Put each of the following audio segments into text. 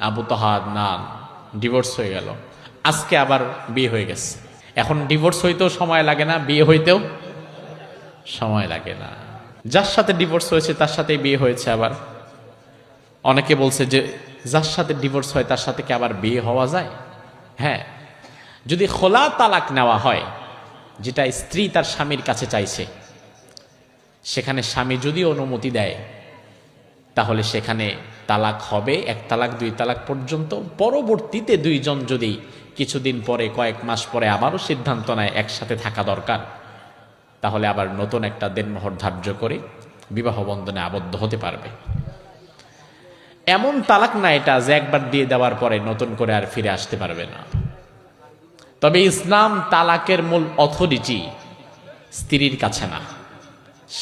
আবু তাহাদ না ডিভোর্স হয়ে গেল। আজকে আবার বিয়ে হয়ে গেছে। এখন ডিভোর্স হইতেও সময় লাগে না, বিয়ে হইতেও সময় লাগে না। যার সাথে ডিভোর্স হয়েছে, তার সাথে বিয়ে হয়েছে আবার। অনেকে বলছে যে, যার সাথে ডিভোর্স হয়, তার সাথে কি আবার বিয়ে হওয়া যায়? হ্যাঁ। যদি খোলা তালাক নেওয়া হয়, যেটা স্ত্রী তার স্বামীর কাছে চাইছে, সেখানে স্বামী যদি অনুমতি দেয়, তাহলে সেখানে তালাক হবে, এক তালাক, দুই তালাক পর্যন্ত। পরবর্তীতে দুইজন যদি কিছুদিন পরে, কয়েক মাস পরে আবারও সিদ্ধান্ত নেয় একসাথে থাকা দরকার, তাহলে আবার নতুন একটা দেনমোহর ধার্য করে বিবাহ বন্ধনে আবদ্ধ হতে পারবে। এমন তালাক না এটা যে একবার দিয়ে দেওয়ার পরে নতুন করে আর ফিরে আসতে পারবে না। তবে ইসলাম তালাকের মূল অথরিটি স্ত্রীর কাছে না,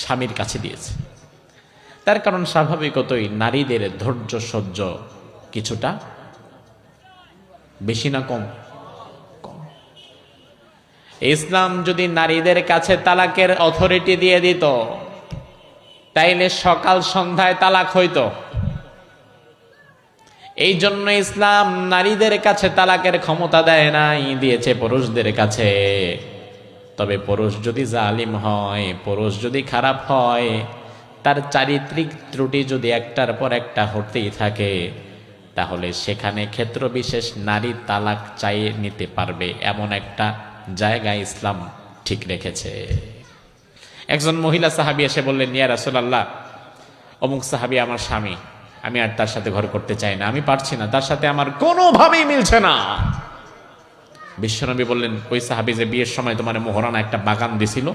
স্বামীর কাছে দিয়েছে। তার কারণ স্বাভাবিকতই নারীদের ধৈর্য সহ্য কিছুটা বেশি না কম? ইসলাম যদি নারীদের কাছে তালাকের অথরিটি দিয়ে দিত, তাইলে সকাল সন্ধ্যায় তালাক হইত। এই জন্য ইসলাম নারীদের কাছে তালাকের ক্ষমতা দেয় নাই, দিয়েছে পুরুষদের কাছে। তবে পুরুষ যদি জালিম হয়, পুরুষ যদি খারাপ হয় তার চারিত্রিক ত্রুটি যদি একটার পর একটা হতেই থাকে, তাহলে সেখানে ক্ষেত্র বিশেষ নারী তালাক চাইয়ে নিতে পারবে এমন একটা জায়গা ইসলাম ঠিক রেখেছে। একজন মহিলা সাহাবি এসে বললেন, ইয়া রাসূলুল্লাহ, অমুক সাহাবি আমার স্বামী, আমি আর তার সাথে ঘর করতে চাই না, আমি পারছি না, তার সাথে আমার কোনোভাবেই মিলছে না। বিশ্বনবী বললেন, ওই সাহাবি যে বিয়ের সময় তোমার মোহরানা একটা বাগান দিছিল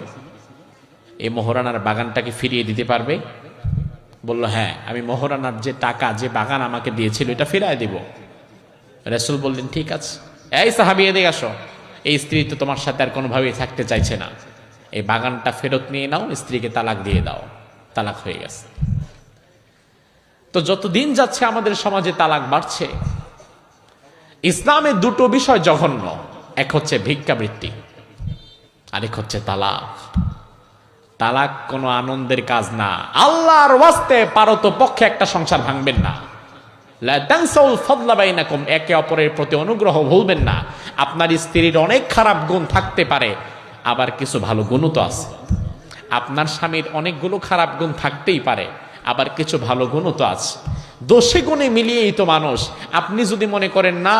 এই মোহরানার বাগানটাকে ফিরিয়ে দিতে পারবে? বলল হ্যাঁ আমি মোহরানার যে টাকা, যে বাগান আমাকে দিয়েছিল, এটা ফিরায় দিব। রসুল বললেন, ঠিক আছে। এই সাহাবি, এদিকে আসো। এই স্ত্রী তো তোমার সাথে আর কোনোভাবেই থাকতে চাইছে না। এই বাগানটা ফেরত নিয়ে নাও, স্ত্রীকে তালাক দিয়ে দাও। তালাক হয়ে গেছে। তো যতদিন যাচ্ছে আমাদের সমাজে তালাক বাড়ছে, ইসলামে দুটো বিষয় জঘন্য, এক হচ্ছে ভিক্ষাবৃত্তি, আরেক হচ্ছে তালাক। তালাক কোনো আনন্দের কাজ না। আল্লাহর ওয়াস্তে পারত পক্ষে একটা সংসার ভাঙবেন না। একে অপরের প্রতি অনুগ্রহ ভুলবেন না। আপনার স্ত্রীর অনেক খারাপ গুণ থাকতে পারে, আবার কিছু ভালো গুণও তো আছে। আপনার স্বামীর অনেকগুলো খারাপ গুণ থাকতেই পারে, আবার কিছু ভালো গুণও তো আছে। দোষে গুণে মিলিয়েই তো মানুষ। আপনি যদি মনে করেন, না,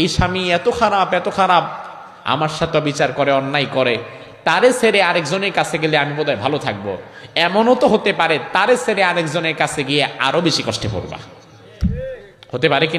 এই স্বামী এত খারাপ এত খারাপ, আমার সাথে বিচার করে, অন্যায় করে তারে সেরে আরেকজনের কাছে গেলে আমি বোধহয় ভালো থাকব। এমনও তো হতে পারে তারে সেরে আরেকজনের কাছে গিয়ে আরও বেশি কষ্টে পড়বা। হতে পারে কিনা